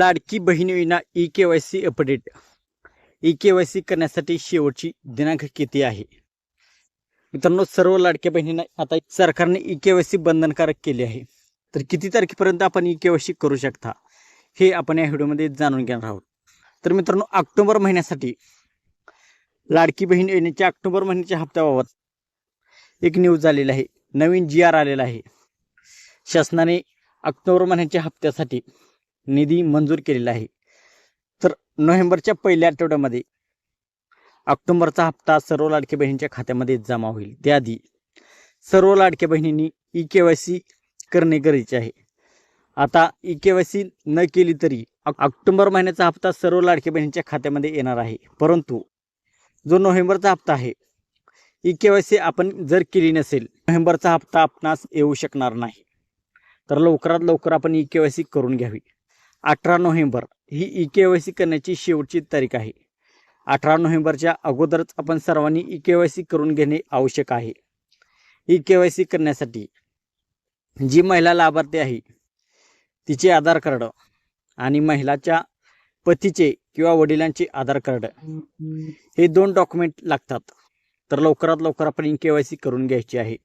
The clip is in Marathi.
Ladki Bahin Yojana e K Y C update e K Y C करण्यासाठी शेवटची दिनांक किती आहे? मित्रांनो सर्व लाडक्या बहिणींना आता सरकारने ई के वाय सी बंधनकारक केली आहे. तर किती तारखेपर्यंत आपण ई के वाय सी करू शकता हे आपण या व्हिडिओमध्ये जाणून घेणार आहोत. तर मित्रांनो ऑक्टोबर महिन्यासाठी लाडकी बहीण योजनेच्या ऑक्टोबर महिन्याच्या हप्त्याबाबत एक न्यूज आलेली आहे. नवीन जी आर आलेला आहे. शासनाने ऑक्टोबर महिन्याच्या हप्त्यासाठी निधी मंजूर केलेला आहे. तर नोव्हेंबरच्या पहिल्या आठवड्यामध्ये ऑक्टोबरचा हप्ता सर्व लाडक्या बहिणींच्या खात्यामध्ये जमा होईल. त्याआधी सर्व लाडक्या बहिणींनी ई के वाय सी करणे गरजेचे आहे. आता ई के वाय सी न केली तरी ऑक्टोंबर ऑक्टोबर महिन्याचा हप्ता सर्व लाडक्या बहिणींच्या खात्यामध्ये येणार आहे. परंतु जो नोव्हेंबरचा हप्ता आहे ई के वाय सी आपण जर केली नसेल नोव्हेंबरचा हप्ता आपणास येऊ शकणार नाही. तर लवकरात लवकर आपण ई के वाय सी करून घ्यावी. अठरा नोव्हेंबर ही ई के वाय सी करण्याची शेवटची तारीख आहे. अठरा नोव्हेंबरच्या अगोदरच आपण सर्वांनी ई के वाय सी करून घेणे आवश्यक आहे. ई के वाय सी करण्यासाठी जी महिला लाभार्थी आहे तिचे आधार कार्ड आणि महिलाच्या पतीचे किंवा वडिलांचे आधार कार्ड हे दोन डॉक्युमेंट लागतात. तर लवकरात लवकर आपण ई के वाय सी करून घ्यायची आहे.